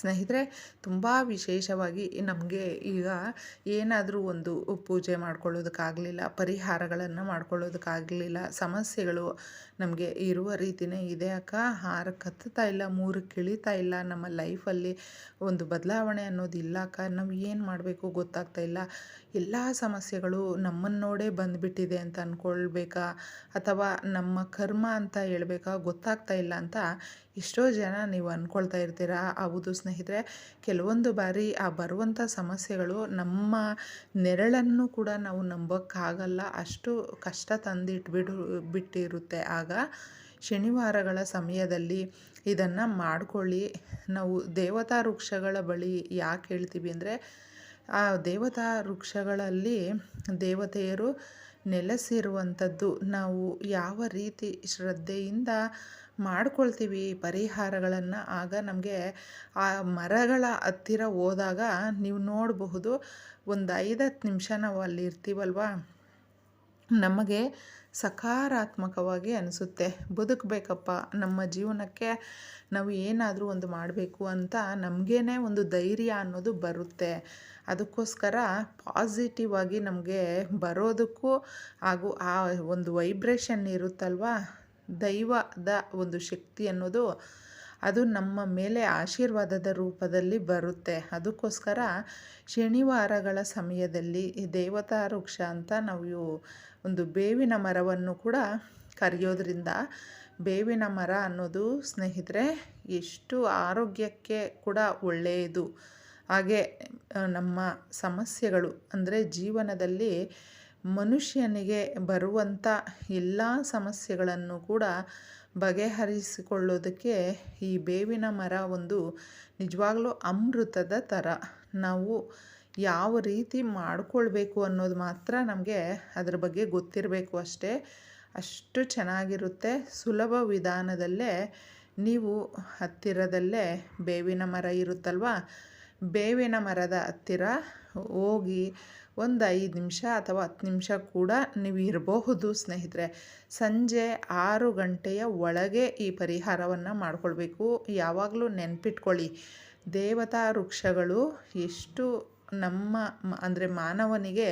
ಸ್ನೇಹಿತರೆ, ತುಂಬ ವಿಶೇಷವಾಗಿ ನಮಗೆ ಈಗ ಏನಾದರೂ ಒಂದು ಪೂಜೆ ಮಾಡ್ಕೊಳ್ಳೋದಕ್ಕಾಗಲಿಲ್ಲ, ಪರಿಹಾರಗಳನ್ನು ಮಾಡ್ಕೊಳ್ಳೋದಕ್ಕಾಗಲಿಲ್ಲ, ಸಮಸ್ಯೆಗಳು ನಮಗೆ ಇರುವ ರೀತಿಯೇ ಇದೆ ಅಕ್ಕ. ಹಾರ ಕತ್ತುತ್ತಾ ಇಲ್ಲ, ಮೂರು ಇಳಿತಾ ಇಲ್ಲ, ನಮ್ಮ ಲೈಫಲ್ಲಿ ಒಂದು ಬದಲಾವಣೆ ಅನ್ನೋದು ಇಲ್ಲ ಅಕ್ಕ. ನಾವು ಏನು ಮಾಡಬೇಕು ಗೊತ್ತಾಗ್ತಾ ಇಲ್ಲ. ಎಲ್ಲ ಸಮಸ್ಯೆಗಳು ನಮ್ಮನ್ನು ನೋಡೇ ಬಂದುಬಿಟ್ಟಿದೆ ಅಂತ ಅಂದ್ಕೊಳ್ಬೇಕಾ ಅಥವಾ ನಮ್ಮ ಕರ್ಮ ಅಂತ ಹೇಳ್ಬೇಕಾ? ಗೊತ್ತಾಗ್ತಾ ಇಲ್ಲ ಅಂತ ಎಷ್ಟೋ ಜನ ನೀವು ಅಂದ್ಕೊಳ್ತಾ ಇರ್ತೀರಾ, ಹೌದು ಸ್ನೇಹಿತರೆ. ಕೆಲವೊಂದು ಬಾರಿ ಆ ಬರುವಂಥ ಸಮಸ್ಯೆಗಳು ನಮ್ಮ ನೆರಳನ್ನು ಕೂಡ ನಾವು ನಂಬೋಕ್ಕಾಗಲ್ಲ. ಅಷ್ಟು ಕಷ್ಟ ತಂದಿಟ್ಬಿಡು, ಬಿಟ್ಟಿರುತ್ತೆ. ಆಗ ಶನಿವಾರಗಳ ಸಮಯದಲ್ಲಿ ಇದನ್ನು ಮಾಡಿಕೊಳ್ಳಿ. ನಾವು ದೇವತಾ ವೃಕ್ಷಗಳ ಬಳಿ ಯಾಕೆ ಹೇಳ್ತೀವಿ ಅಂದರೆ, ಆ ದೇವತಾ ವೃಕ್ಷಗಳಲ್ಲಿ ದೇವತೆಯರು ನೆಲೆಸಿರುವಂಥದ್ದು ನಾವು ಯಾವ ರೀತಿ ಶ್ರದ್ಧೆಯಿಂದ ಮಾಡ್ಕೊಳ್ತೀವಿ ಪರಿಹಾರಗಳನ್ನು, ಆಗ ನಮಗೆ ಆ ಮರಗಳ ಹತ್ತಿರ ಹೋದಾಗ ನೀವು ನೋಡಬಹುದು, ಒಂದು ಐದು ಹತ್ತು ನಿಮಿಷ ನಾವು ಅಲ್ಲಿ ಇರ್ತೀವಲ್ವ? ನಮಗೆ ಸಕಾರಾತ್ಮಕವಾಗಿ ಅನಿಸುತ್ತೆ. ಬದುಕಬೇಕಪ್ಪ, ನಮ್ಮ ಜೀವನಕ್ಕೆ ನಾವು ಏನಾದರೂ ಒಂದು ಮಾಡಬೇಕು ಅಂತ ನಮಗೇನೆ ಒಂದು ಧೈರ್ಯ ಅನ್ನೋದು ಬರುತ್ತೆ. ಅದಕ್ಕೋಸ್ಕರ ಪಾಸಿಟಿವ್ ಆಗಿ ನಮಗೆ ಬರೋದಕ್ಕೂ ಹಾಗೂ ಆ ಒಂದು ವೈಬ್ರೇಷನ್ ಇರುತ್ತಲ್ವ? ದೈವದ ಒಂದು ಶಕ್ತಿ ಅನ್ನೋದು ಅದು ನಮ್ಮ ಮೇಲೆ ಆಶೀರ್ವಾದದ ರೂಪದಲ್ಲಿ ಬರುತ್ತೆ. ಅದಕ್ಕೋಸ್ಕರ ಶನಿವಾರಗಳ ಸಮಯದಲ್ಲಿ ಈ ದೇವತಾ ವೃಕ್ಷ ಅಂತ ನಾವು ಒಂದು ಬೇವಿನ ಮರವನ್ನು ಕೂಡ ಕರೆಯೋದ್ರಿಂದ ಬೇವಿನ ಮರ ಅನ್ನೋದು ಸ್ನೇಹಿತರೆ ಎಷ್ಟು ಆರೋಗ್ಯಕ್ಕೆ ಕೂಡ ಒಳ್ಳೆಯದು. ಹಾಗೆ ನಮ್ಮ ಸಮಸ್ಯೆಗಳು ಅಂದರೆ ಜೀವನದಲ್ಲಿ ಮನುಷ್ಯನಿಗೆ ಬರುವಂಥ ಎಲ್ಲ ಸಮಸ್ಯೆಗಳನ್ನು ಕೂಡ ಬಗೆಹರಿಸಿಕೊಳ್ಳೋದಕ್ಕೆ ಈ ಬೇವಿನ ಮರ ಒಂದು ನಿಜವಾಗ್ಲೂ ಅಮೃತದ ಥರ. ನಾವು ಯಾವ ರೀತಿ ಮಾಡಿಕೊಳ್ಬೇಕು ಅನ್ನೋದು ಮಾತ್ರ ನಮಗೆ ಅದ್ರ ಬಗ್ಗೆ ಗೊತ್ತಿರಬೇಕು ಅಷ್ಟೇ. ಅಷ್ಟು ಚೆನ್ನಾಗಿರುತ್ತೆ. ಸುಲಭ ವಿಧಾನದಲ್ಲೇ ನೀವು ಹತ್ತಿರದಲ್ಲೇ ಬೇವಿನ ಮರ ಇರುತ್ತಲ್ವ? ಬೇವಿನ ಮರದ ಹತ್ತಿರ ಹೋಗಿ ಒಂದು ಐದು ನಿಮಿಷ ಅಥವಾ ಹತ್ತು ನಿಮಿಷ ಕೂಡ ನೀವು ಇರಬಹುದು, ಸ್ನೇಹಿತರೆ. ಸಂಜೆ ಆರು ಗಂಟೆಯ ಒಳಗೆ ಈ ಪರಿಹಾರವನ್ನು ಮಾಡಿಕೊಳ್ಬೇಕು. ಯಾವಾಗಲೂ ನೆನ್ಪಿಟ್ಕೊಳ್ಳಿ. ದೇವತಾ ವೃಕ್ಷಗಳು ಎಷ್ಟು ನಮ್ಮ ಅಂದರೆ ಮಾನವನಿಗೆ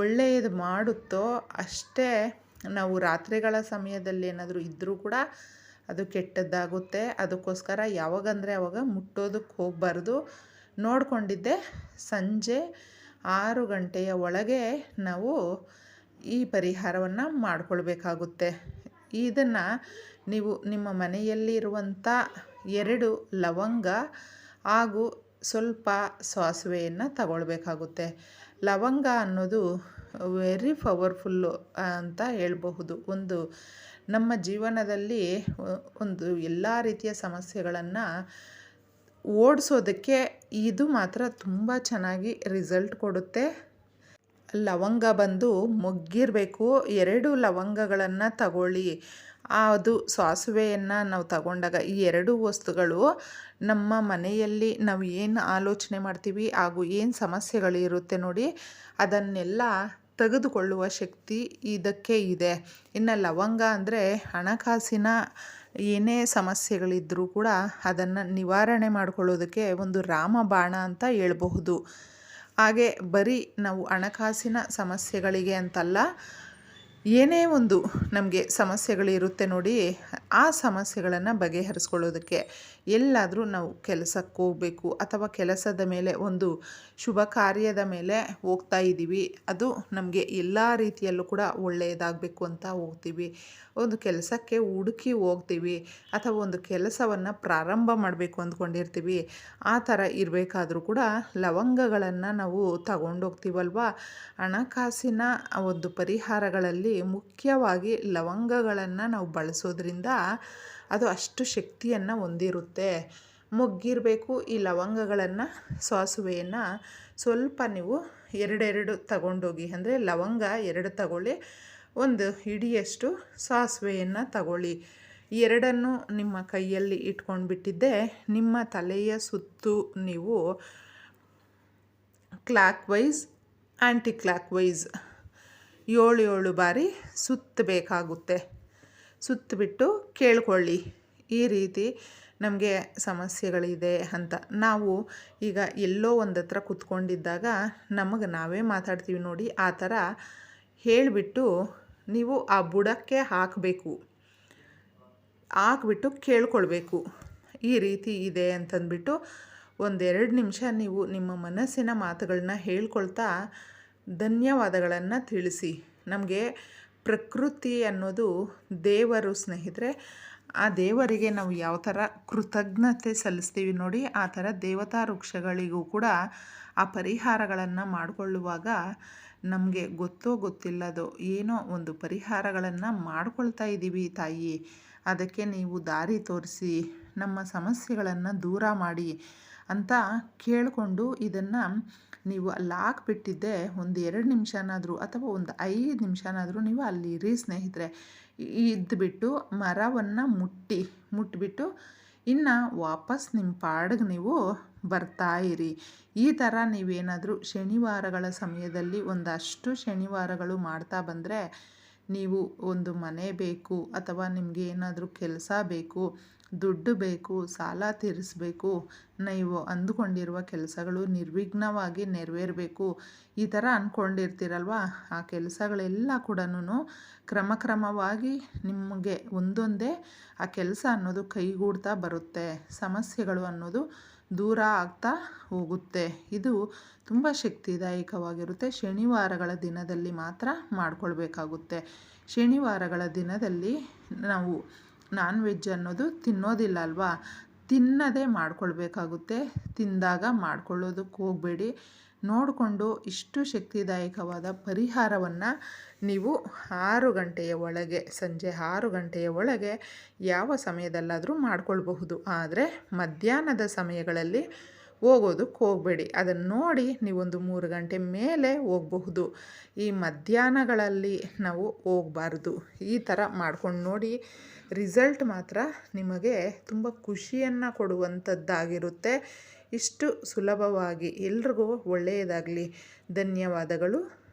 ಒಳ್ಳೆಯದು ಮಾಡುತ್ತೋ ಅಷ್ಟೇ ನಾವು ರಾತ್ರಿಗಳ ಸಮಯದಲ್ಲಿ ಏನಾದರೂ ಇದ್ದರೂ ಕೂಡ ಅದು ಕೆಟ್ಟದ್ದಾಗುತ್ತೆ. ಅದಕ್ಕೋಸ್ಕರ ಯಾವಾಗಂದರೆ ಅವಾಗ ಮುಟ್ಟೋದಕ್ಕೆ ಹೋಗಬಾರ್ದು. ನೋಡಿಕೊಂಡಿದ್ದೆ, ಸಂಜೆ ಆರು ಗಂಟೆಯ ಒಳಗೆ ನಾವು ಈ ಪರಿಹಾರವನ್ನು ಮಾಡಿಕೊಳ್ಬೇಕಾಗುತ್ತೆ. ಇದನ್ನು ನೀವು ನಿಮ್ಮ ಮನೆಯಲ್ಲಿರುವಂಥ ಎರಡು ಲವಂಗ ಹಾಗೂ ಸ್ವಲ್ಪ ಸಾಸಿವೆಯನ್ನು ತಗೊಳ್ಬೇಕಾಗುತ್ತೆ. ಲವಂಗ ಅನ್ನೋದು ವೆರಿ ಪವರ್ಫುಲ್ಲು ಅಂತ ಹೇಳಬಹುದು. ಒಂದು ನಮ್ಮ ಜೀವನದಲ್ಲಿ ಒಂದು ಎಲ್ಲ ರೀತಿಯ ಸಮಸ್ಯೆಗಳನ್ನು ಓಡಿಸೋದಕ್ಕೆ ಇದು ಮಾತ್ರ ತುಂಬ ಚೆನ್ನಾಗಿ ರಿಸಲ್ಟ್ ಕೊಡುತ್ತೆ. ಲವಂಗ ಬಂದು ಮೊಗ್ಗಿರಬೇಕು. ಎರಡು ಲವಂಗಗಳನ್ನು ತಗೊಳ್ಳಿ. ಅದು ಸಾಸುವೆಯನ್ನು ನಾವು ತಗೊಂಡಾಗ ಈ ಎರಡು ವಸ್ತುಗಳು ನಮ್ಮ ಮನೆಯಲ್ಲಿ ನಾವು ಏನು ಆಲೋಚನೆ ಮಾಡ್ತೀವಿ ಹಾಗೂ ಏನು ಸಮಸ್ಯೆಗಳಿರುತ್ತೆ ನೋಡಿ ಅದನ್ನೆಲ್ಲ ತೆಗೆದುಕೊಳ್ಳುವ ಶಕ್ತಿ ಇದಕ್ಕೆ ಇದೆ. ಇನ್ನು ಲವಂಗ ಅಂದರೆ ಹಣಕಾಸಿನ ಏನೇ ಸಮಸ್ಯೆಗಳಿದ್ದರೂ ಕೂಡ ಅದನ್ನು ನಿವಾರಣೆ ಮಾಡಿಕೊಳ್ಳೋದಕ್ಕೆ ಒಂದು ರಾಮಬಾಣ ಅಂತ ಹೇಳ್ಬಹುದು. ಹಾಗೆ ಬರೀ ನಾವು ಹಣಕಾಸಿನ ಸಮಸ್ಯೆಗಳಿಗೆ ಅಂತಲ್ಲ, ಏನೇ ಒಂದು ನಮಗೆ ಸಮಸ್ಯೆಗಳಿರುತ್ತೆ ನೋಡಿ ಆ ಸಮಸ್ಯೆಗಳನ್ನು ಬಗೆಹರಿಸ್ಕೊಳ್ಳೋದಕ್ಕೆ ಎಲ್ಲಾದರೂ ನಾವು ಕೆಲಸಕ್ಕೆ ಹೋಗಬೇಕು ಅಥವಾ ಕೆಲಸದ ಮೇಲೆ ಒಂದು ಶುಭ ಕಾರ್ಯದ ಮೇಲೆ ಹೋಗ್ತಾ ಇದ್ದೀವಿ, ಅದು ನಮಗೆ ಎಲ್ಲ ರೀತಿಯಲ್ಲೂ ಕೂಡ ಒಳ್ಳೆಯದಾಗಬೇಕು ಅಂತ ಹೋಗ್ತೀವಿ. ಒಂದು ಕೆಲಸಕ್ಕೆ ಹುಡುಕಿ ಹೋಗ್ತೀವಿ ಅಥವಾ ಒಂದು ಕೆಲಸವನ್ನು ಪ್ರಾರಂಭ ಮಾಡಬೇಕು ಅಂದ್ಕೊಂಡಿರ್ತೀವಿ, ಆ ಥರ ಇರಬೇಕಾದ್ರೂ ಕೂಡ ಲವಂಗಗಳನ್ನು ನಾವು ತಗೊಂಡೋಗ್ತೀವಲ್ವ? ಹಣಕಾಸಿನ ಒಂದು ಪರಿಹಾರಗಳಲ್ಲಿ ಮುಖ್ಯವಾಗಿ ಲವಂಗಗಳನ್ನು ನಾವು ಬಳಸೋದ್ರಿಂದ ಅದು ಅಷ್ಟು ಶಕ್ತಿಯನ್ನು ಹೊಂದಿರುತ್ತೆ. ಮೊಗ್ಗಿರಬೇಕು ಈ ಲವಂಗಗಳನ್ನು, ಸಾಸುವೆಯನ್ನು ಸ್ವಲ್ಪ ನೀವು ಎರಡೆರಡು ತಗೊಂಡೋಗಿ, ಅಂದರೆ ಲವಂಗ ಎರಡು ತಗೊಳ್ಳಿ, ಒಂದು ಹಿಡಿಯಷ್ಟು ಸಾಸಿವೆಯನ್ನು ತಗೊಳ್ಳಿ. ಎರಡನ್ನು ನಿಮ್ಮ ಕೈಯಲ್ಲಿ ಇಟ್ಕೊಂಡು ಬಿಟ್ಟಿದ್ದೆ ನಿಮ್ಮ ತಲೆಯ ಸುತ್ತು ನೀವು clockwise anticlockwise ಏಳು ಏಳು ಬಾರಿ ಸುತ್ತಬೇಕಾಗುತ್ತೆ. ಸುತ್ತಬಿಟ್ಟು ಕೇಳ್ಕೊಳ್ಳಿ. ಈ ರೀತಿ ನಮಗೆ ಸಮಸ್ಯೆಗಳಿದೆ ಅಂತ. ನಾವು ಈಗ ಎಲ್ಲೋ ಒಂದು ಹತ್ರ ಕೂತ್ಕೊಂಡಿದ್ದಾಗ ನಮಗೆ ನಾವೇ ಮಾತಾಡ್ತೀವಿ ನೋಡಿ, ಆ ಥರ ಹೇಳಿಬಿಟ್ಟು ನೀವು ಆ ಬುಡಕ್ಕೆ ಹಾಕಬೇಕು. ಹಾಕ್ಬಿಟ್ಟು ಕೇಳ್ಕೊಳ್ಬೇಕು. ಈ ರೀತಿ ಇದೆ ಅಂತಂದ್ಬಿಟ್ಟು ಒಂದೆರಡು ನಿಮಿಷ ನೀವು ನಿಮ್ಮ ಮನಸ್ಸಿನ ಮಾತುಗಳನ್ನ ಹೇಳ್ಕೊಳ್ತಾ ಧನ್ಯವಾದಗಳನ್ನು ತಿಳಿಸಿ. ನಮಗೆ ಪ್ರಕೃತಿ ಅನ್ನೋದು ದೇವರು ಸ್ನೇಹಿತರೆ, ಆ ದೇವರಿಗೆ ನಾವು ಯಾವ ಥರ ಕೃತಜ್ಞತೆ ಸಲ್ಲಿಸ್ತೀವಿ ನೋಡಿ, ಆ ಥರ ದೇವತಾ ವೃಕ್ಷಗಳಿಗೂ ಕೂಡ ಆ ಪರಿಹಾರಗಳನ್ನು ಮಾಡಿಕೊಳ್ಳುವಾಗ ನಮಗೆ ಗೊತ್ತೋ ಗೊತ್ತಿಲ್ಲದೋ ಏನೋ ಒಂದು ಪರಿಹಾರಗಳನ್ನು ಮಾಡ್ಕೊಳ್ತಾ ಇದ್ದೀವಿ ತಾಯಿ. ಅದಕ್ಕೆ ನೀವು ದಾರಿ ತೋರಿಸಿ ನಮ್ಮ ಸಮಸ್ಯೆಗಳನ್ನು ದೂರ ಮಾಡಿ ಅಂತ ಕೇಳಿಕೊಂಡು ಇದನ್ನು ನೀವು ಅಲ್ಲಿ ಹಾಕ್ಬಿಟ್ಟಿದ್ದೆ ಒಂದು ಎರಡು ನಿಮಿಷನಾದರೂ ಅಥವಾ ಒಂದು ಐದು ನಿಮಿಷನಾದರೂ ನೀವು ಅಲ್ಲಿ ಇರಿ ಸ್ನೇಹಿತರೆ. ಇದ್ದುಬಿಟ್ಟು ಮರವನ್ನು ಮುಟ್ಟಿ, ಮುಟ್ಬಿಟ್ಟು ಇನ್ನು ವಾಪಸ್ ನಿಮ್ಮ ಪಾಡಿಗೆ ನೀವು ಬರ್ತಾ ಇರಿ. ಈ ಥರ ನೀವೇನಾದರೂ ಶನಿವಾರಗಳ ಸಮಯದಲ್ಲಿ ಒಂದಷ್ಟು ಶನಿವಾರಗಳು ಮಾಡ್ತಾ ಬಂದರೆ ನೀವು ಒಂದು ಮನೆ ಬೇಕು ಅಥವಾ ನಿಮಗೆ ಏನಾದರೂ ಕೆಲಸ ಬೇಕು, ದುಡ್ಡು ಬೇಕು, ಸಾಲ ತೀರಿಸಬೇಕು, ನೀವು ಅಂದುಕೊಂಡಿರುವ ಕೆಲಸಗಳು ನಿರ್ವಿಘ್ನವಾಗಿ ನೆರವೇರಬೇಕು, ಈ ಥರ ಅಂದ್ಕೊಂಡಿರ್ತೀರಲ್ವ ಆ ಕೆಲಸಗಳೆಲ್ಲ ಕೂಡ ಕ್ರಮ ಕ್ರಮವಾಗಿ ನಿಮಗೆ ಒಂದೊಂದೇ ಆ ಕೆಲಸ ಅನ್ನೋದು ಕೈಗೂಡ್ತಾ ಬರುತ್ತೆ. ಸಮಸ್ಯೆಗಳು ಅನ್ನೋದು ದೂರ ಆಗ್ತಾ ಹೋಗುತ್ತೆ. ಇದು ತುಂಬ ಶಕ್ತಿದಾಯಕವಾಗಿರುತ್ತೆ. ಶನಿವಾರಗಳ ದಿನದಲ್ಲಿ ಮಾತ್ರ ಮಾಡಿಕೊಳ್ಬೇಕಾಗುತ್ತೆ. ಶನಿವಾರಗಳ ದಿನದಲ್ಲಿ ನಾವು ನಾನ್ ವೆಜ್ ಅನ್ನೋದು ತಿನ್ನೋದಿಲ್ಲ ಅಲ್ವಾ? ತಿನ್ನದೇ ಮಾಡಿಕೊಳ್ಬೇಕಾಗುತ್ತೆ. ತಿಂದಾಗ ಮಾಡ್ಕೊಳ್ಳೋದಕ್ಕೆ ಹೋಗಬೇಡಿ. ನೋಡಿಕೊಂಡು ಇಷ್ಟು ಶಕ್ತಿದಾಯಕವಾದ ಪರಿಹಾರವನ್ನು ನೀವು ಆರು ಗಂಟೆಯ ಒಳಗೆ, ಸಂಜೆ ಆರು ಗಂಟೆಯ ಒಳಗೆ ಯಾವ ಸಮಯದಲ್ಲಾದರೂ ಮಾಡಿಕೊಳ್ಬಹುದು. ಆದರೆ ಮಧ್ಯಾಹ್ನದ ಸಮಯಗಳಲ್ಲಿ ಹೋಗೋದಕ್ಕೆ ಹೋಗಬೇಡಿ. ಅದನ್ನು ನೋಡಿ ನೀವೊಂದು ಮೂರು ಗಂಟೆ ಮೇಲೆ ಹೋಗಬಹುದು. ಈ ಮಧ್ಯಾಹ್ನಗಳಲ್ಲಿ ನಾವು ಹೋಗಬಾರ್ದು. ಈ ಥರ ಮಾಡ್ಕೊಂಡು ನೋಡಿ ರಿಸಲ್ಟ್ ಮಾತ್ರ ನಿಮಗೆ ತುಂಬ ಖುಷಿಯನ್ನು ಕೊಡುವಂಥದ್ದಾಗಿರುತ್ತೆ ಇಷ್ಟು ಸುಲಭವಾಗಿ ಎಲ್ರಿಗೂ ಒಳ್ಳೆಯದಾಗಲಿ. ಧನ್ಯವಾದಗಳು.